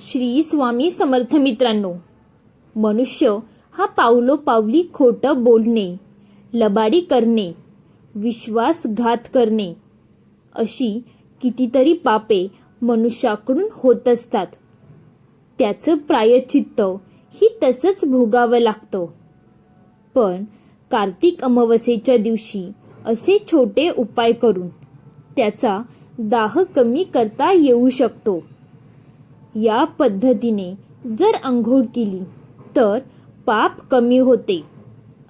श्री स्वामी समर्थ मित्रांनो मनुष्य हा पावलोपावली खोटं बोलणे लबाडी करणे विश्वासघात करणे अशी कितीतरी पापे मनुष्याकडून होत असतात. त्याचं प्रायचित्त ही तसंच भोगावं लागतं. पण कार्तिक अमावस्येच्या दिवशी असे छोटे उपाय करून त्याचा दाह कमी करता येऊ शकतो. या पद्धतीने जर अंघोळ केली तर पाप कमी होते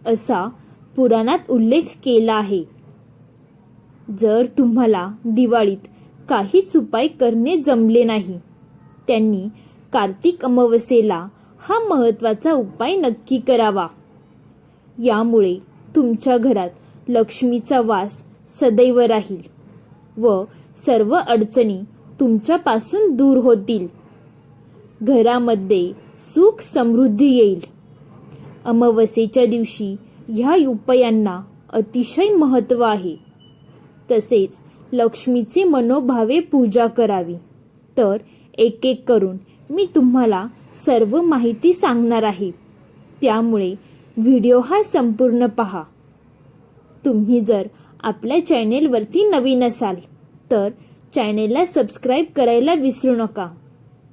असा पुराणात उल्लेख केला आहे. जर तुम्हाला दिवाळीत काहीच उपाय करणे जमले नाही त्यांनी कार्तिक अमावस्येला हा महत्त्वाचा उपाय नक्की करावा. यामुळे तुमच्या घरात लक्ष्मीचा वास सदैव राहील व सर्व अडचणी तुमच्यापासून दूर होतील. घरामध्ये सुख समृद्धी येईल. अमावस्येच्या दिवशी ह्या उपायांना अतिशय महत्त्व आहे. तसेच लक्ष्मीचे मनोभावे पूजा करावी. तर एक एक करून मी तुम्हाला सर्व माहिती सांगणार आहे. त्यामुळे व्हिडिओ हा संपूर्ण पहा. तुम्ही जर आपल्या चॅनेलवरती नवीन असाल तर चॅनेलला सबस्क्राईब करायला विसरू नका.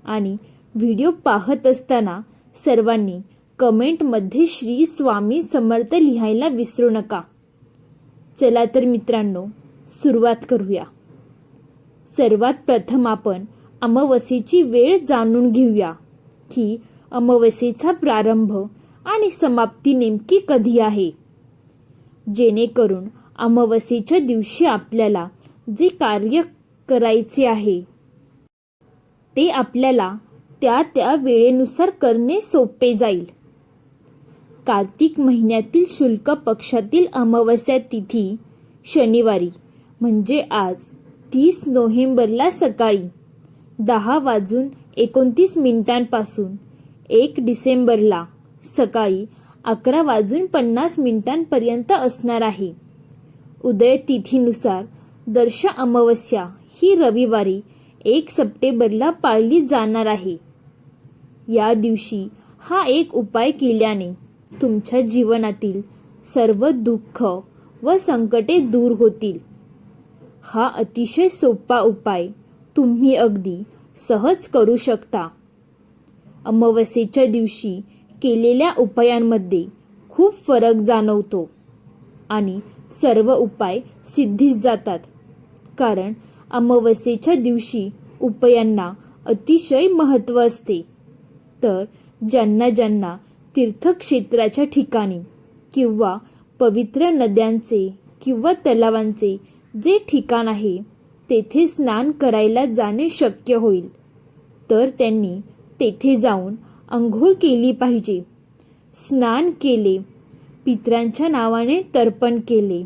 आणि व्हिडिओ पाहत असताना सर्वांनी कमेंटमध्ये श्री स्वामी समर्थ लिहायला विसरू नका. चला तर मित्रांनो सुरुवात करूया. सर्वात प्रथम आपण अमावस्येची वेळ जाणून घेऊया की अमावस्येचा प्रारंभ आणि समाप्ती नेमकी कधी आहे? जेणेकरून अमावस्येच्या दिवशी आपल्याला जे कार्य करायचे आहे ते आपल्याला त्या त्या वेळेनुसार करणे सोपे जाईल. कार्तिक महिन्यातील शुल्क पक्षातील अमावस्या तिथी शनिवारी म्हणजे आज तीस नोव्हेंबरला सकाळी दहा वाजून एकोणतीस मिनिटांपासून एक डिसेंबरला सकाळी अकरा वाजून पन्नास मिनिटांपर्यंत असणार आहे. उदय तिथीनुसार दर्श अमावस्या ही रविवारी एक सप्टेंबरला पाळली जाणार आहे. या दिवशी हा एक उपाय केल्याने तुमच्या जीवनातील सर्व दुःख व संकटे दूर होतील. हा अतिशय सोपा उपाय तुम्ही अगदी सहज करू शकता. अमावस्येच्या दिवशी केलेल्या उपायांमध्ये खूप फरक जाणवतो आणि सर्व उपाय सिद्धीस जातात. कारण अमावस्येच्या दिवशी उपायांना अतिशय महत्त्व असते. तर ज्यांना ज्यांना तीर्थक्षेत्राच्या ठिकाणी किंवा पवित्र नद्यांचे किंवा तलावांचे जे ठिकाण आहे तेथे स्नान करायला जाणे शक्य होईल. तर त्यांनी तेथे जाऊन अंघोळ केली पाहिजे. स्नान केले. पित्रांच्या नावाने तर्पण केले.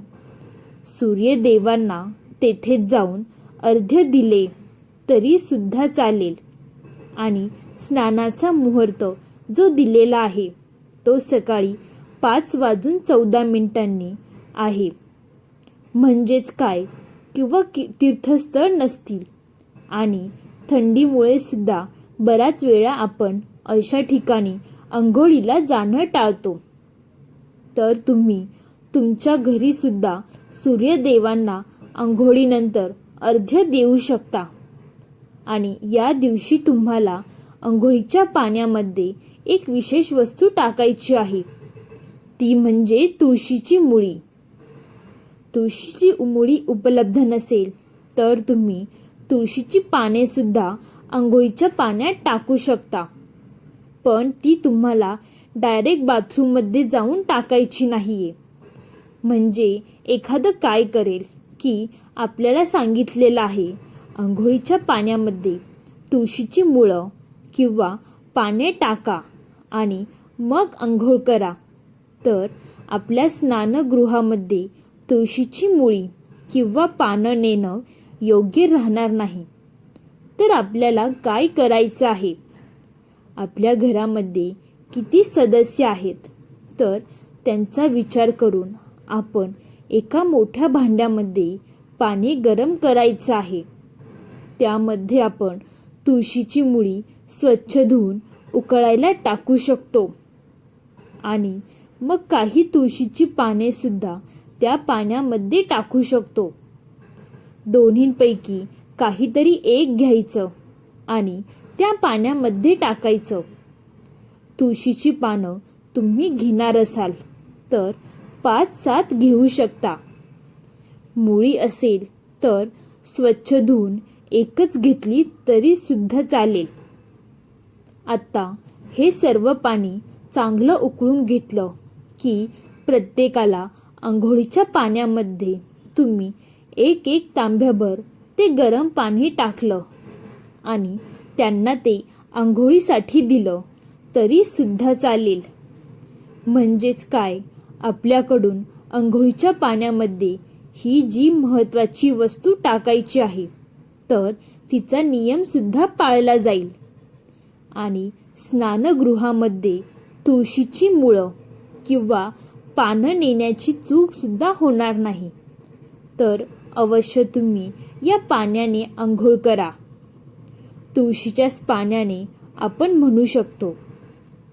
सूर्यदेवांना तेथे जाऊन अर्ध्य दिले तरी सुद्धा चालेल. आणि स्नानाचा मुहूर्त जो दिलेला आहे तो सकाळी पाच वाजून चौदा मिनिटांनी आहे. म्हणजेच काय? किंवा कि तीर्थस्थळ नसतील. आणि थंडीमुळे सुद्धा बऱ्याच वेळा आपण अशा ठिकाणी आंघोळीला जाणं टाळतो. तर तुम्ही तुमच्या घरी सुद्धा सूर्यदेवांना आंघोळीनंतर अर्ध्य देऊ शकता. आणि या दिवशी तुम्हाला आंघोळीच्या पाण्यामध्ये एक विशेष वस्तू टाकायची आहे. ती म्हणजे तुळशीची मुळी. तुळशीची मुळी उपलब्ध नसेल तर तुम्ही तुळशीची पाने सुद्धा आंघोळीच्या पाण्यात टाकू शकता. पण ती तुम्हाला डायरेक्ट बाथरूममध्ये जाऊन टाकायची नाहीये. म्हणजे एखादं काय करेल की आपल्याला सांगितलेलं आहे आंघोळीच्या पाण्यामध्ये तुळशीची मुळं किंवा पाने टाका आणि मग अंघोळ करा. तर आपल्या स्नानगृहामध्ये तुळशीची मुळी किंवा पानं नेणं योग्य राहणार नाही. तर आपल्याला काय करायचं आहे? आपल्या घरामध्ये किती सदस्य आहेत? तर त्यांचा विचार करून आपण एका मोठ्या भांड्यामध्ये पाणी गरम करायचं आहे. त्यामध्ये आपण तुळशीची मुळी स्वच्छ धुवून उकळायला टाकू शकतो. आणि मग काही तुळशीची पाने सुद्धा त्या पाण्यामध्ये टाकू शकतो. दोन्हींपैकी काहीतरी एक घ्यायचं आणि त्या पाण्यामध्ये टाकायचं. तुळशीची पानं तुम्ही घेणार असाल तर पाच सात घेऊ शकता. मुळी असेल तर स्वच्छ धुवून एकच घेतली तरी सुद्धा चालेल. आत्ता हे सर्व पाणी चांगलं उकळून घेतलं की प्रत्येकाला आंघोळीच्या पाण्यामध्ये तुम्ही एक एक तांब्याभर ते गरम पाणी टाकलं आणि त्यांना ते आंघोळीसाठी दिलं तरी सुद्धा चालेल. म्हणजेच काय? आपल्याकडून आंघोळीच्या पाण्यामध्ये ही जी महत्त्वाची वस्तू टाकायची आहे तर तिचा नियमसुद्धा पाळला जाईल. आणि स्नानगृहामध्ये तुळशीची मुळं किंवा पानं नेण्याची चूकसुद्धा होणार नाही. तर अवश्य तुम्ही या पाण्याने आंघोळ करा. तुळशीच्याच पाण्याने आपण म्हणू शकतो.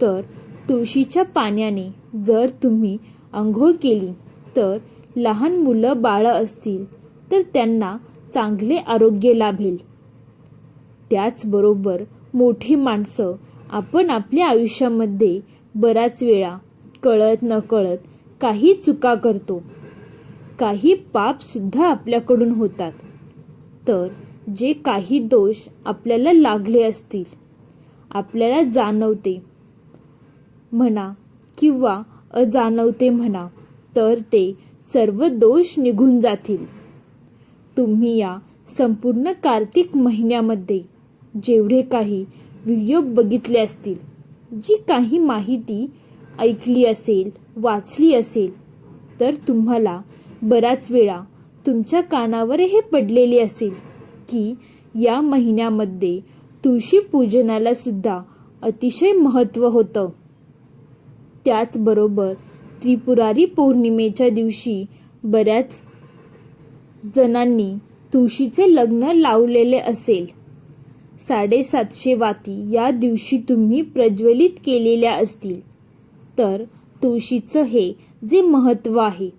तर तुळशीच्या पाण्याने जर तुम्ही आंघोळ केली तर लहान मुलं बाळं असतील तर त्यांना चांगले आरोग्य लाभेल. त्याचबरोबर मोठी माणसं आपण आपल्या आयुष्यामध्ये बराच वेळा कळत नकळत काही चुका करतो. काही पापसुद्धा आपल्याकडून होतात. तर जे काही दोष आपल्याला लागले असतील आपल्याला जाणवते म्हणा किंवा अजाणवते म्हणा तर ते सर्व दोष निघून जातील. तुम्ही या संपूर्ण कार्तिक महिन्यामध्ये जेवढे काही व्हिडिओ बघितले असतील जी काही माहिती ऐकली असेल वाचली असेल तर तुम्हाला बराच वेळा तुमच्या कानावर हे पडलेले असेल की या महिन्यामध्ये तुळशी पूजनाला सुद्धा अतिशय महत्त्व होतं. त्याचबरोबर त्रिपुरारी पौर्णिमेच्या दिवशी बऱ्याच जणांनी तुळशीचे लग्न लावलेले असेल. साडेसातशे वाती या दिवशी तुम्ही प्रज्वलित केलेल्या असतील. तर तुळशीचं हे जे महत्त्व आहे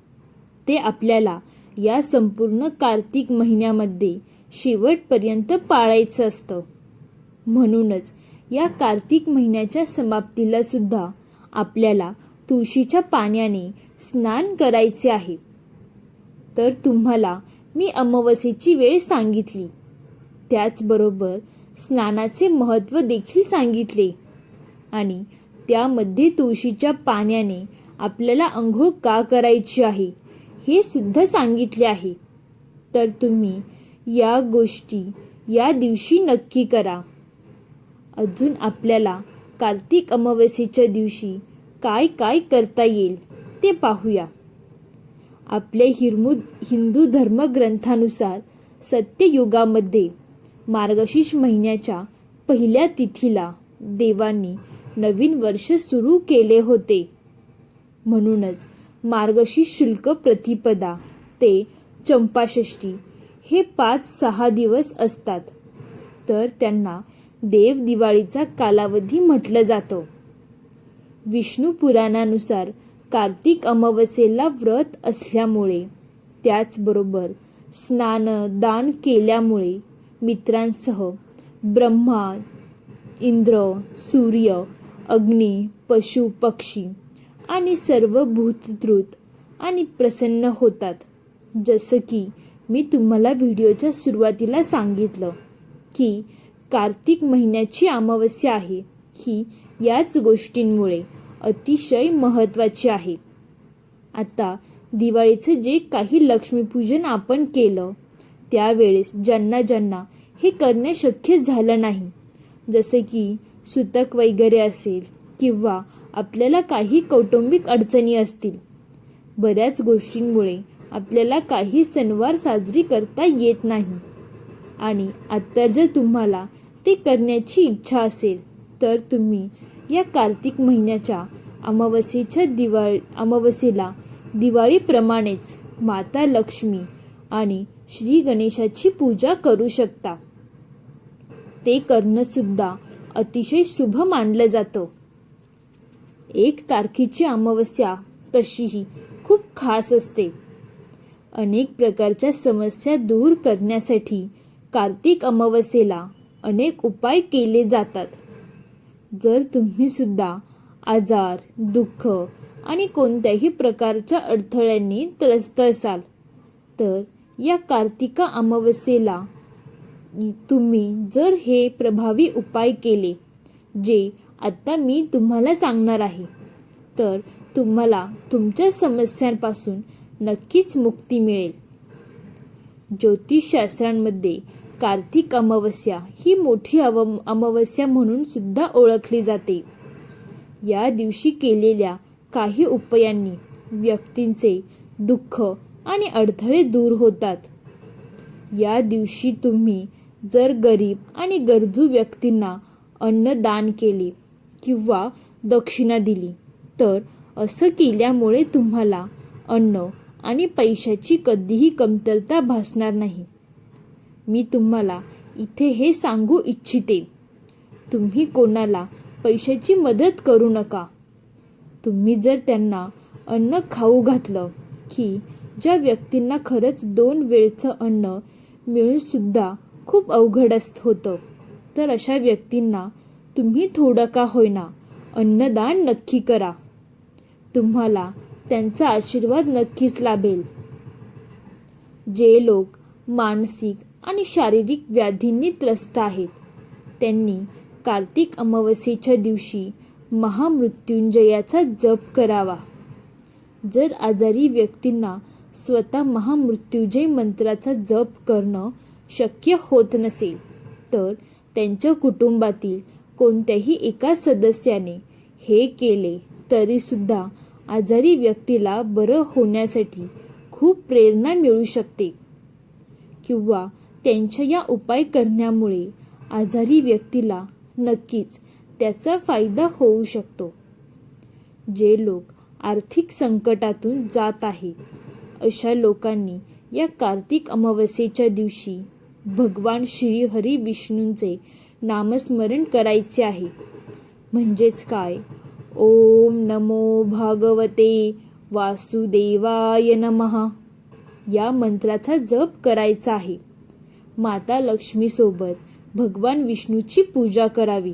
ते आपल्याला या संपूर्ण कार्तिक महिन्यामध्ये शेवटपर्यंत पाळायचं असतं. म्हणूनच या कार्तिक महिन्याच्या समाप्तीला सुद्धा आपल्याला तुळशीच्या पाण्याने स्नान करायचे आहे. तर तुम्हाला मी अमावस्येची वेळ सांगितली. त्याचबरोबर स्नानाचे महत्त्व देखील सांगितले. आणि त्यामध्ये तुळशीच्या पाण्याने आपल्याला आंघोळ का करायची आहे हे सुद्धा सांगितले आहे. तर तुम्ही या गोष्टी या दिवशी नक्की करा. अजून आपल्याला कार्तिक अमावस्येच्या दिवशी काय काय करता येईल ते पाहूया. आपल्या हिरमू हिंदू धर्मग्रंथानुसार सत्ययुगामध्ये मार्गशीर्ष महिन्याच्या पहिल्या तिथीला देवांनी नवीन वर्ष सुरू केले होते. म्हणूनच मार्गशीर्ष शुल्क प्रतिपदा ते चंपाषष्ठी हे पाच सहा दिवस असतात. तर त्यांना देव दिवाळीचा कालावधी म्हटलं जातं. विष्णू पुराणानुसार कार्तिक अमावस्येला व्रत असल्यामुळे त्याचबरोबर स्नान दान केल्यामुळे मित्रांसह ब्रह्मा इंद्र सूर्य अग्नी पशु पक्षी आणि सर्व भूतद्रुत आणि प्रसन्न होतात. जसं की मी तुम्हाला व्हिडिओच्या सुरुवातीला सांगितलं की कार्तिक महिन्याची अमावस्या आहे. ही याच गोष्टींमुळे अतिशय महत्त्वाची आहे. आता दिवाळीचं जे काही लक्ष्मीपूजन आपण केलं त्यावेळेस ज्यांना ज्यांना हे करणे शक्य झालं नाही. जसे की सुतक वगैरे असेल किंवा आपल्याला काही कौटुंबिक अडचणी असतील. बऱ्याच गोष्टींमुळे आपल्याला काही सणवार साजरी करता येत नाही. आणि आत्ता जर तुम्हाला ते करण्याची इच्छा असेल तर तुम्ही या कार्तिक महिन्याच्या अमावस्येच्या दिवाळी अमावस्येला दिवाळीप्रमाणेच माता लक्ष्मी आणि श्री गणेशाची पूजा करू शकता. ते करणं सुद्धा अतिशय शुभ मानलं जातं. एक तारखेची अमावस्या तशीही खूप खास असते. अनेक प्रकारच्या समस्या दूर करण्यासाठी कार्तिक अमावस्येला अनेक उपाय केले जातात. जर तुम्ही सुद्धा आजार दुःख आणि कोणत्याही प्रकारच्या अडथळ्यांनी त्रस्त असाल तर या कार्तिका अमावस्येला तुम्ही जर हे प्रभावी उपाय केले जे आत्ता मी तुम्हाला सांगणार आहे तर तुम्हाला तुमच्या समस्यांपासून नक्कीच मुक्ती मिळेल. ज्योतिषशास्त्रांमध्ये कार्तिक अमावस्या ही मोठी अव अमावस्या म्हणून सुद्धा ओळखली जाते. या दिवशी केलेल्या काही उपायांनी व्यक्तींचे दुःख आणि अडथळे दूर होतात. या दिवशी तुम्ही जर गरीब आणि गरजू व्यक्तींना अन्नदान केले किंवा दक्षिणा दिली तर असं केल्यामुळे तुम्हाला अन्न आणि पैशाची कधीही कमतरता भासणार नाही. मी तुम्हाला इथे हे सांगू इच्छिते तुम्ही कोणाला पैशाची मदत करू नका. तुम्ही जर त्यांना अन्न खाऊ घातलं की ज्या व्यक्तींना खरंच दोन वेळचं अन्न मिळूनसुद्धा खूप अवघड असत होतं. तर अशा व्यक्तींना तुम्ही थोडं का होईना अन्नदान नक्की करा. तुम्हाला त्यांचा आशीर्वाद नक्कीच लाभेल. जे लोक मानसिक आणि शारीरिक व्याधींनी त्रस्त आहेत त्यांनी कार्तिक अमावस्येच्या दिवशी महामृत्युंजयाचा जप करावा. जर आजारी व्यक्तींना स्वतः महामृत्युंजय मंत्राचा जप करणं शक्य होत नसेल तर त्यांच्या कुटुंबातील कोणत्याही एका सदस्याने हे केले तरीसुद्धा आजारी व्यक्तीला बरं होण्यासाठी खूप प्रेरणा मिळू शकते. किंवा त्यांच्या या उपाय करण्यामुळे आजारी व्यक्तीला नक्कीच त्याचा फायदा होऊ शकतो. जे लोक आर्थिक संकटातून जात आहेत अशा लोकांनी या कार्तिक अमावस्येच्या दिवशी भगवान श्री हरी विष्णूंचे नामस्मरण करायचे आहे. म्हणजेच काय? ओम नमो भागवते वासुदेवाय नमः. या मंत्राचा जप करायचा आहे. माता लक्ष्मीसोबत भगवान विष्णूची पूजा करावी.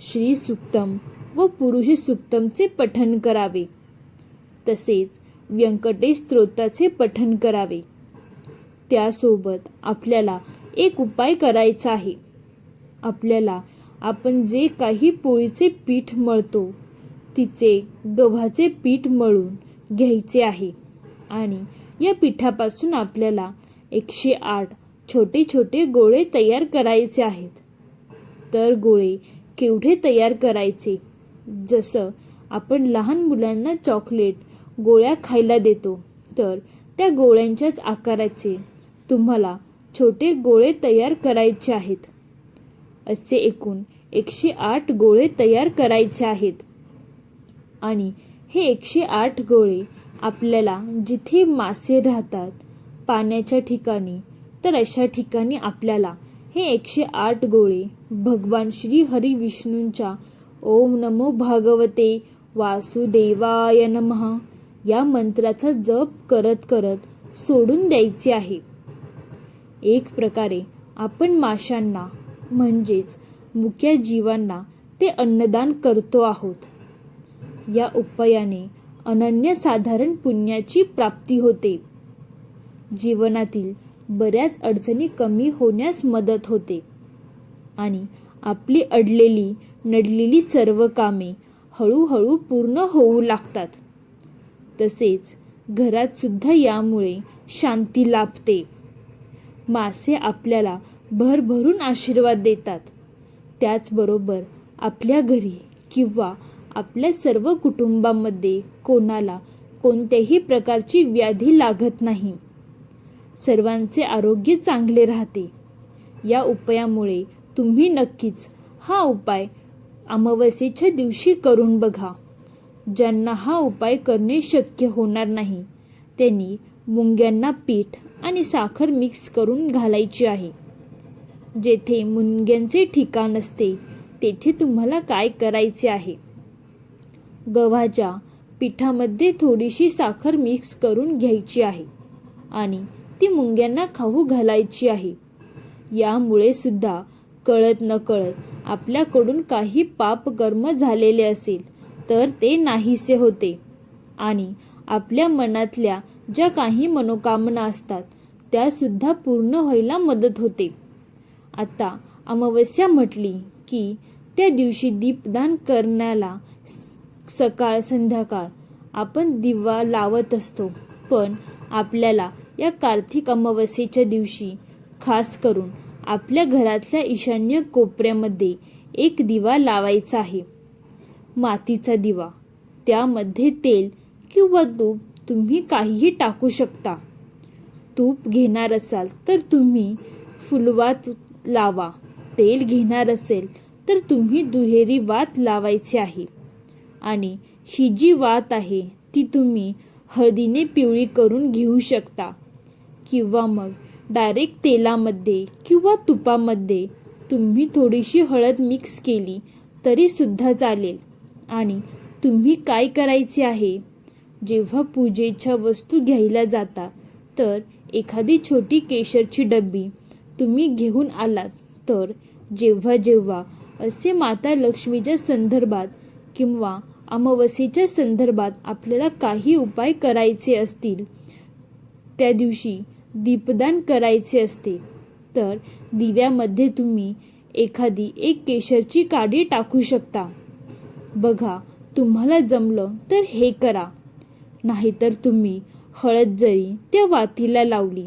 श्री सुक्तम व पुरुष सुक्तमचे पठण करावे. तसेच व्यंकटेश स्तोत्राचे पठण करावे. त्यासोबत आपल्याला एक उपाय करायचा आहे. आपल्याला आपण जे काही पोळीचे पीठ मळतो तिचे गव्हाचे पीठ मळून घ्यायचे आहे. आणि या पिठापासून आपल्याला एकशे आठ छोटे छोटे गोळे तयार करायचे आहेत. तर गोळे केवढे तयार करायचे? जसं आपण लहान मुलांना चॉकलेट गोळ्या खायला देतो तर त्या गोळ्यांच्याच आकाराचे तुम्हाला छोटे गोळे तयार करायचे आहेत. असे एकूण एकशे आठ गोळे तयार करायचे आहेत. आणि हे एकशे आठ गोळे आपल्याला जिथे मासे राहतात पाण्याच्या ठिकाणी तर अशा ठिकाणी आपल्याला हे एकशे आठ गोळे भगवान श्री हरी विष्णूंच्या ओम नमो भागवते वासुदेवाय नमः या मंत्राचा जप करत करत सोडून द्यायचे आहे. एक प्रकारे आपण माशांना म्हणजेच मुक्या जीवांना ते अन्नदान करतो आहोत. या उपायाने अनन्यसाधारण पुण्याची प्राप्ती होते. जीवनातील बऱ्याच अडचणी कमी होण्यास मदत होते. आणि आपली अडलेली नडलेली सर्व कामे हळूहळू पूर्ण होऊ लागतात. तसेच घरात सुद्धा यामुळे शांती लाभते. मासे आपल्याला भरभरून आशीर्वाद देतात. त्याचबरोबर आपल्या घरी किंवा आपल्या सर्व कुटुंबामध्ये कोणाला कोणत्याही प्रकारची व्याधी लागत नाही. सर्वांचे आरोग्य चांगले राहते. या उपायामुळे तुम्ही नक्कीच हा उपाय अमावस्येच्या दिवशी करून बघा. ज्यांना हा उपाय करणे शक्य होणार नाही त्यांनी मुंग्यांना पीठ आणि साखर मिक्स करून घालायची आहे. जेथे मुनग्यांचे ठिकाण असते तेथे तुम्हाला काय करायचे आहे? गव्हाच्या पिठामध्ये थोडीशी साखर मिक्स करून घ्यायची आहे आणि ती मुंग्यांना खाऊ घालायची आहे. यामुळे सुद्धा कळत नकळत आपल्याकडून काही पापकर्म झालेले असेल तर ते नाहीसे होते. आणि आपल्या मनातल्या ज्या काही मनोकामना असतात त्यासुद्धा पूर्ण व्हायला मदत होते. आता अमावस्या म्हटली की त्या दिवशी दीपदान करण्याला स- सकाळ संध्याकाळ आपण दिवा लावत असतो. पण आपल्याला या कार्तिक अमावस्येच्या दिवशी खास करून आपल्या घरातल्या ईशान्य कोपऱ्यामध्ये एक दिवा लावायचा आहे. मातीचा दिवा. त्यामध्ये तेल किंवा तूप तुम्ही काहीही टाकू शकता. तूप घेणार असाल तर तुम्ही फुलवात लावा. तेल घेणार असेल तर तुम्ही दुहेरी वात लावायची आहे. आणि ही जी वात आहे ती तुम्ही हळदीने पिवळी करून घेऊ शकता. किंवा मग डायरेक्ट तेलामध्ये किंवा तुपामध्ये तुम्ही थोडीशी हळद मिक्स केली तरीसुद्धा चालेल. आणि तुम्ही काय करायचे आहे? जेव्हा पूजेच्या वस्तू घ्यायला जाता तर एखादी छोटी केशरची डब्बी तुम्ही घेऊन आलात तर जेव्हा जेव्हा असे माता लक्ष्मीच्या संदर्भात किंवा अमावस्येच्या संदर्भात आपल्याला काही उपाय करायचे असतील त्या दिवशी दीपदान करायचे असते. तर दिव्यामध्ये तुम्ही एखादी एक केशरची काडी टाकू शकता. बघा तुम्हाला जमलं तर हे करा. नाहीतर तुम्ही हळद जरी त्या वातीला लावली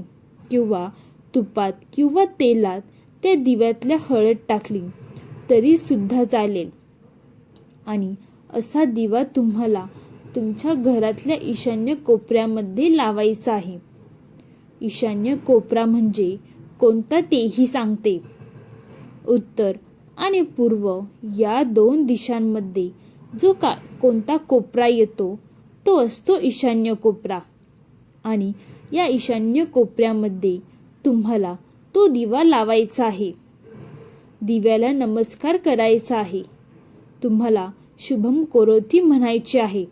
किंवा तुपात किंवा तेलात त्या दिव्यातल्या हळद टाकली तरी सुद्धा चालेल. आणि असा दिवा तुम्हाला तुमच्या घरातल्या ईशान्य कोपऱ्यामध्ये लावायचा आहे. ईशान्य कोपरा म्हणजे कोणता तेही सांगते. उत्तर आणि पूर्व या दोन दिशांमध्ये जो का कोणता कोपरा येतो तो असतो ईशान्य कोपरा. आणि या ईशान्य कोपऱ्यामध्ये तुम्हाला तो दिवा लावायचा आहे. दिव्याला नमस्कार करायचा आहे. तुम्हाला शुभम कोरोती म्हणायची आहे.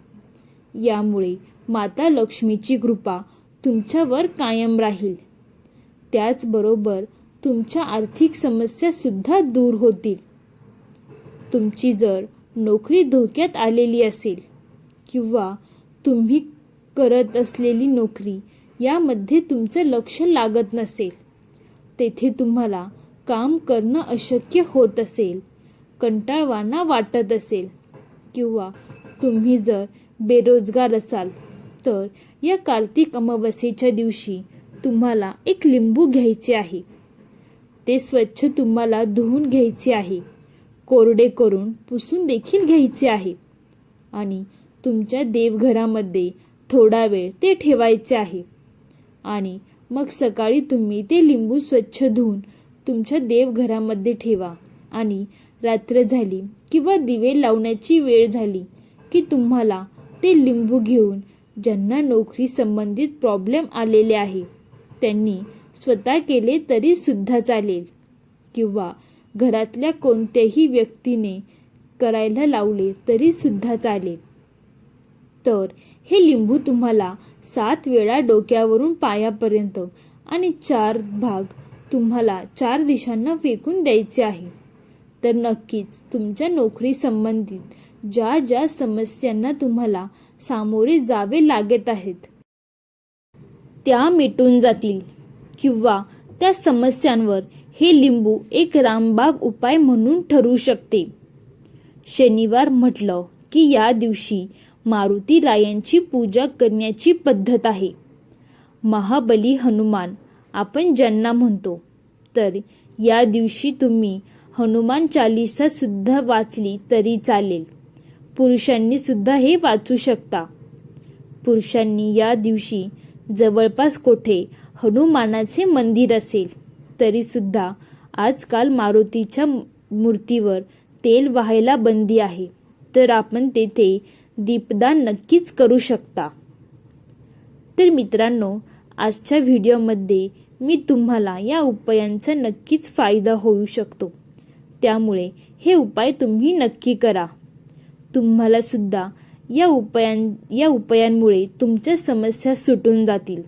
यामुळे माता लक्ष्मीची कृपा तुमच्यावर कायम राहील. त्याचबरोबर तुमच्या आर्थिक समस्यासुद्धा दूर होतील. तुमची जर नोकरी धोक्यात आलेली असेल किंवा तुम्ही करत असलेली नोकरी यामध्ये तुमचं लक्ष लागत नसेल. तेथे तुम्हाला काम करणं अशक्य होत असेल कंटाळवाना वाटत असेल. किंवा तुम्ही जर बेरोजगार असाल तर या कार्तिक अमावस्येच्या दिवशी तुम्हाला एक लिंबू घ्यायचे आहे. ते स्वच्छ तुम्हाला धुवून घ्यायचे आहे. कोरडे करून पुसून देखील घ्यायचे आहे. आणि तुमच्या देवघरामध्ये थोडा वेळ ते ठेवायचे आहे. आणि मग सकाळी तुम्ही ते लिंबू स्वच्छ धुवून तुमच्या देवघरामध्ये ठेवा. आणि रात्र झाली किंवा दिवे लावण्याची वेळ झाली की तुम्हाला ते लिंबू घेऊन ज्यांना नोकरी संबंधित प्रॉब्लेम आलेले आहे त्यांनी स्वतः केले तरी सुद्धा चालेल. किंवा घरातल्या कोणत्याही व्यक्तीने करायला लावले तरी सुद्धा चालेल. तर हे लिंबू तुम्हाला सात वेळा डोक्यावरून पायापर्यंत आणि चार भाग तुम्हाला चार दिशांना फेकून द्यायचे आहे. तर नक्कीच तुमच्या नोकरी संबंधित ज्या ज्या समस्यांना तुम्हाला सामोरे जावे लागत आहेत त्या मिटून जातील किंवा त्या समस्यांवर हे लिंबू एक रामबाग उपाय म्हणून ठरू शकते. शनिवार म्हटलं की या दिवशी मारुती रायांची पूजा करण्याची पद्धत आहे. महाबली हनुमान आपण ज्यांना म्हणतो तर या दिवशी तुम्ही हनुमान चालिसा सुद्धा वाचली तरी चालेल. पुरुषांनी सुद्धा हे वाचू शकता. पुरुषांनी या दिवशी जवळपास कोठे हनुमानाचे मंदिर असेल तरी सुद्धा आजकाल मारुतीच्या मूर्तीवर तेल वाहायला बंदी आहे. तर आपण तेथे दीपदान नक्कीच करू शकता. तर मित्रांनो आजच्या व्हिडिओमध्ये मी तुम्हाला या उपायांचा नक्कीच फायदा होऊ शकतो. त्यामुळे हे उपाय तुम्ही नक्की करा. तुम्हाला सुद्धा या उपायां या उपायांमुळे तुमच्या समस्या सुटून जातील.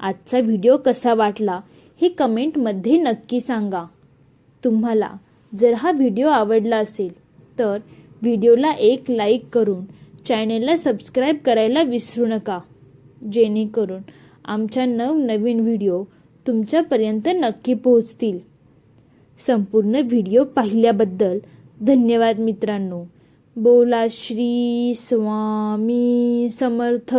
आजचा व्हिडिओ कसा वाटला हे कमेंटमध्ये नक्की सांगा. तुम्हाला जर हा व्हिडिओ आवडला असेल तर व्हिडिओला एक लाईक करून चॅनेलला सबस्क्राईब करायला विसरू नका. जेणेकरून आमच्या नवनवीन व्हिडिओ तुमच्यापर्यंत नक्की पोहोचतील. संपूर्ण व्हिडिओ पाहिल्याबद्दल धन्यवाद मित्रांनो. बोला श्री स्वामी समर्थ.